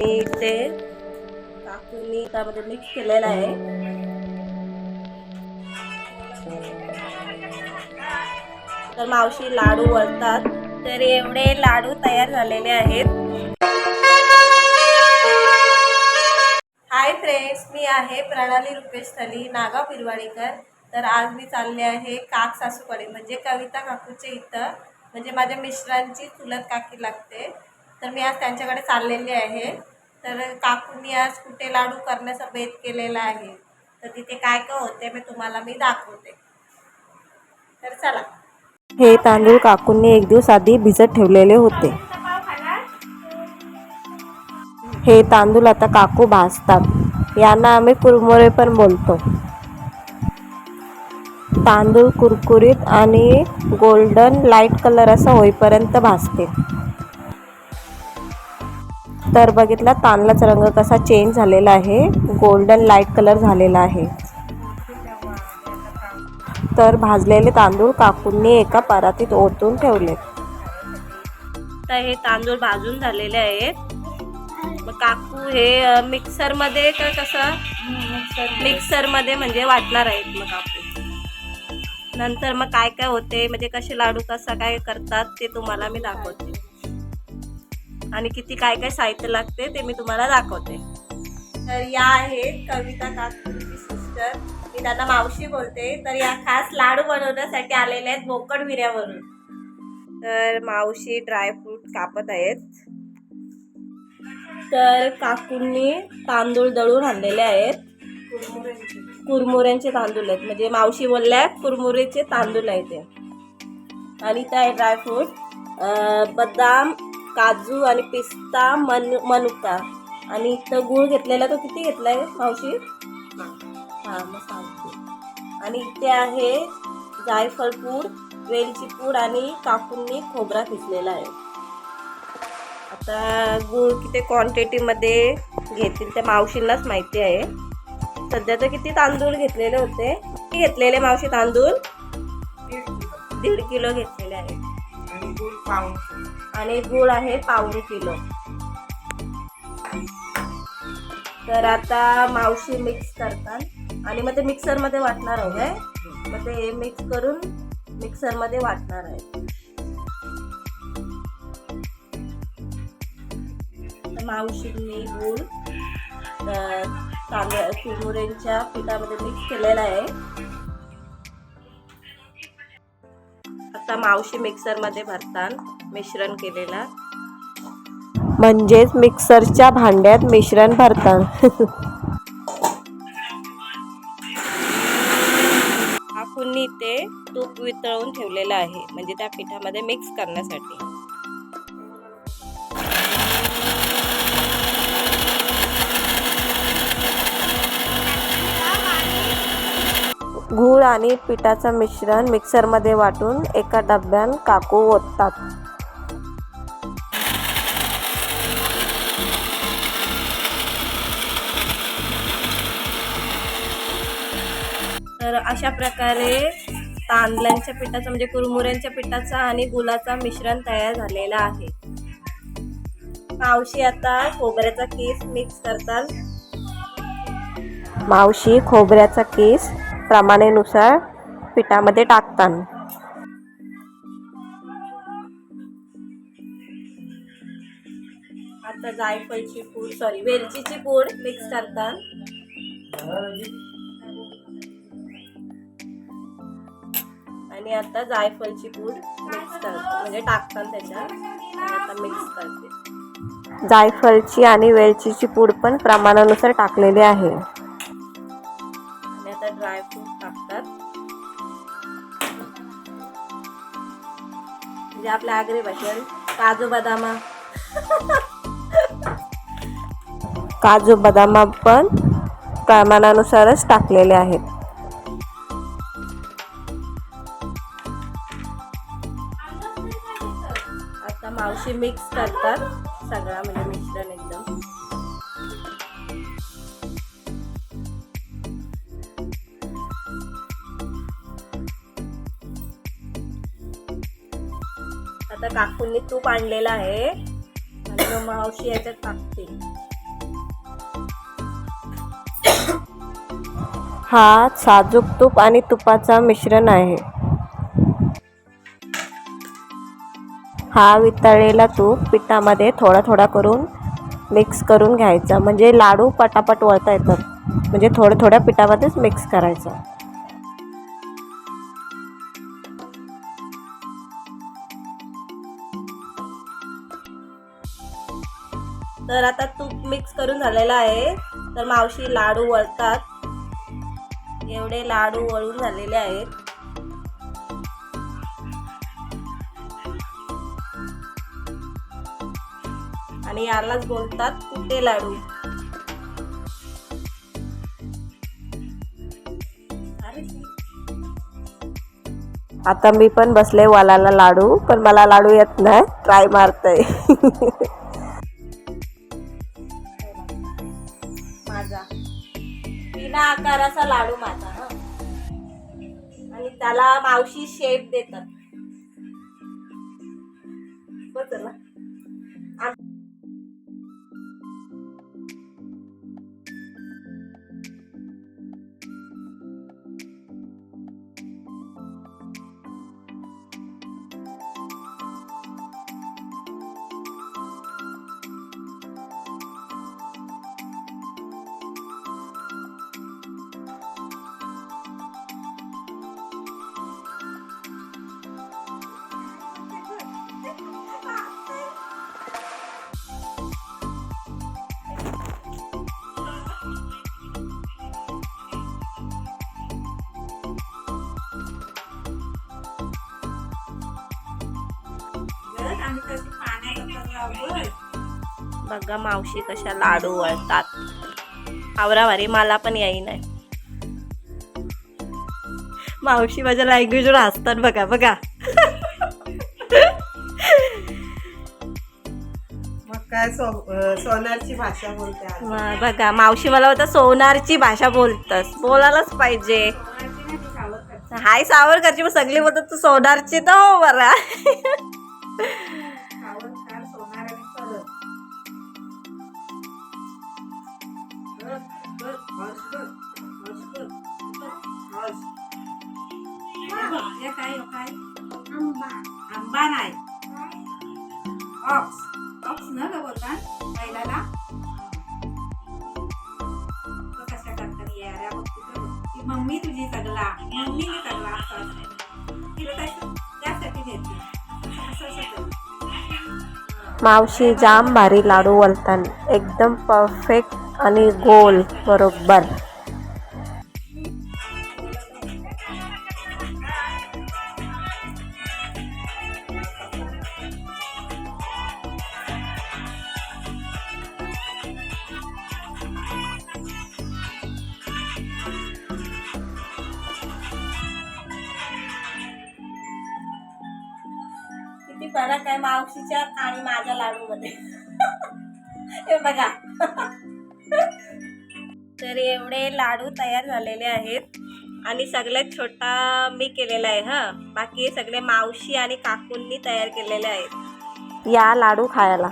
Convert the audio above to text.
मी टाकून काकूनी त्यामध्ये मिक्स केलेलं आहे. तर मावशी लाडू वळतात. तर एवढे लाडू तयार झालेले आहेत. हाय फ्रेंड्स मी आहे प्रणाली रुपेश थली नागाव पिरवाडीकर तर आज मी चालले आहे काक सासूकडे म्हणजे कविता काकूच्या इथं. म्हणजे माझ्या मिस्टरांची चुलत काकी लागते. तर मी आज त्यांच्याकडे चाललेली आहे. तर काकूंनी आज कुठे लाडू करण्याचा बेत केलेला आहे. तर तिथे काय काय होते मी तुम्हाला मी दाखवते. तर चला. हे तांदूळ काकूंनी एक दिवस आधी भिजत ठेवलेले होते. हे तांदूळ आता काकू भाजतात. यांना आम्ही कुरमुरे पण बोलतो. तांदूळ कुरकुरीत आणि गोल्डन लाइट कलर असा होईपर्यंत भाजते. तर बघितला तांदळाचा रंग कसा चेंज झालेला आहे. गोल्डन लाइट कलर झालेला आहे. तर भाजलेले तांदूळ काकूंनी एका परातीत ओतून ठेवले तर हे तांदूळ भाजून झालेले आहेत. मग काकू हे मिक्सरमध्ये का कसं? मिक्सरमध्ये म्हणजे वाटणार आहेत मग काकू. नंतर मग काय काय होते म्हणजे कसे लाडू कसा काय करतात ते तुम्हाला मी दाखवते. आणि किती काय काय साहित्य लागते ते मी तुम्हाला दाखवते. तर या आहेत कविता काकूंची सिस्टर मी त्यांना मावशी बोलते. तर या खास लाडू बनवण्यासाठी आलेल्या आहेत बोकड विऱ्यावरून. तर मावशी ड्रायफ्रूट कापत आहेत. तर काकूंनी तांदूळ दळून आणलेले आहेत. कुरमुऱ्यांचे तांदूळ आहेत. म्हणजे मावशी बोलल्या कुरमुरेचे तांदूळ आहेत ते. आणि त्या आहे ड्रायफ्रूट बदाम काजू आणि पिस्ता मन मनुका. आणि इथं गूळ घेतलेला तो किती घेतलाय मावशी? हां मग सांगते आणि इथे आहे जायफळ पूड वेलची पूड आणि काकूंनी खोबरा किसलेला आहे. आता गूळ किती क्वांटिटीमध्ये घेतील त्या मावशींनाच माहिती आहे. सध्या तर किती तांदूळ घेतलेले होते. किती घेतलेले मावशी तांदूळ? दीड किलो घेतलेले आहे आणि गूळ आहे पाऊण किलो. तर आता मावशी मिक्स करतात. आणि मग ते मिक्सरमध्ये वाटणार आहे काय? मग ते मिक्स करून मिक्सरमध्ये वाटणार आहे. मावशींनी गूळ अ, तांदळ कुरमुऱ्यांच्या पिठामध्ये मिक्स केलेला आहे. आता मावशी मिक्सरमध्ये भरतात मिश्रण केलेला. म्हणजेच मिक्सरच्या भांड्यात मिश्रण भरतात काकूंनी ते तूप वितळवून ठेवलेलं आहे म्हणजे त्या पिठामध्ये मिक्स करण्यासाठी. गूळ आणि पिठाचं मिश्रण मिक्सरमध्ये वाटून एका डब्यात काकू ओततात. तर अशा प्रकारे तांदळांच्या पिठाचं म्हणजे कुरमुऱ्यांच्या पिठाचा आणि गुलाचा मिश्रण तयार झालेला आहे. मावशी आता खोबऱ्याचा केस मिक्स करतात. मावशी खोबऱ्याचा केस प्रमाणेनुसार पिठामध्ये टाकतात. आता जायफळची पूड सॉरी वेलचीची पूड मिक्स करतात. आणि आता जायफळची पूड मिक्स करतात. म्हणजे टाकतात त्याच्यात. आता मिक्स करते. जायफळची आणि वेलचीची पूड पण प्रमाणानुसार टाकलेली आहे. ड्रायफ्रूट टाकतात. म्हणजे आपल्या आगरी भाषेत काजू बदामा. काजू बदाम पण प्रमाणानुसारच टाकलेले आहेत. आता मावशी मिक्स करतात सगळा म्हणजे मिश्रण एकदम. आता काकूंनी तूप आणलेलं आहे. मावशी याच्यात टाकते. हा साजूक तूप आणि तुपाचा मिश्रण आहे. हा वितळलेला तूप पिठामध्ये थोडा थोडा करून मिक्स करून घ्यायचा. म्हणजे लाडू पटापट वळता येतात. म्हणजे थोड्या थोड्या पिठामध्येच मिक्स करायचा. तर आता तूप मिक्स करून झालेलं आहे. तर मावशी लाडू वळतात. एवढे लाडू वळून झालेले आहेत. आणि यालाच बोलतात कुटे लाडू? आता मी पण बसले वालाला लाडू पण मला लाडू येत नाही. ट्राय मारतय. माझा. बिना आकाराचा लाडू माझा आणि त्याला मावशी शेप देतात. बघा मावशी कशा लाडू वळतात. आवरावारी मला पण येई नाही मावशी माझ्या लँग्वेजवर हसतात बघा बघा. काय सो सोनारची भाषा बोलते बघा मावशी मला होतं सोनारची भाषा बोलतस. बोलायलाच पाहिजे. हाय सावरकरची मग सगळी बोलतात तू सोनारची तर हो बरा. काय हे काय आंबा नाही ऑक्स ऑक्स न ग बोलतात बैलाला बघ कशा करतात याऱ्या बघ तिथं बघ. ती मम्मी तुझी मम्मीने असं तिला त्यासाठी असं असं. मावशी जाम भारी लाडू वलतान एकदम परफेक्ट आणि गोल. बरोबर. फरक आहे मावशीच्या आणि माझ्या लाडू मध्ये हे बघा. तर एवढे लाडू तयार झालेले आहेत. आणि सगळ्यात छोटा मी केलेला आहे हा. बाकी सगळे मावशी आणि काकूंनी तयार केलेले आहेत. या लाडू खायला.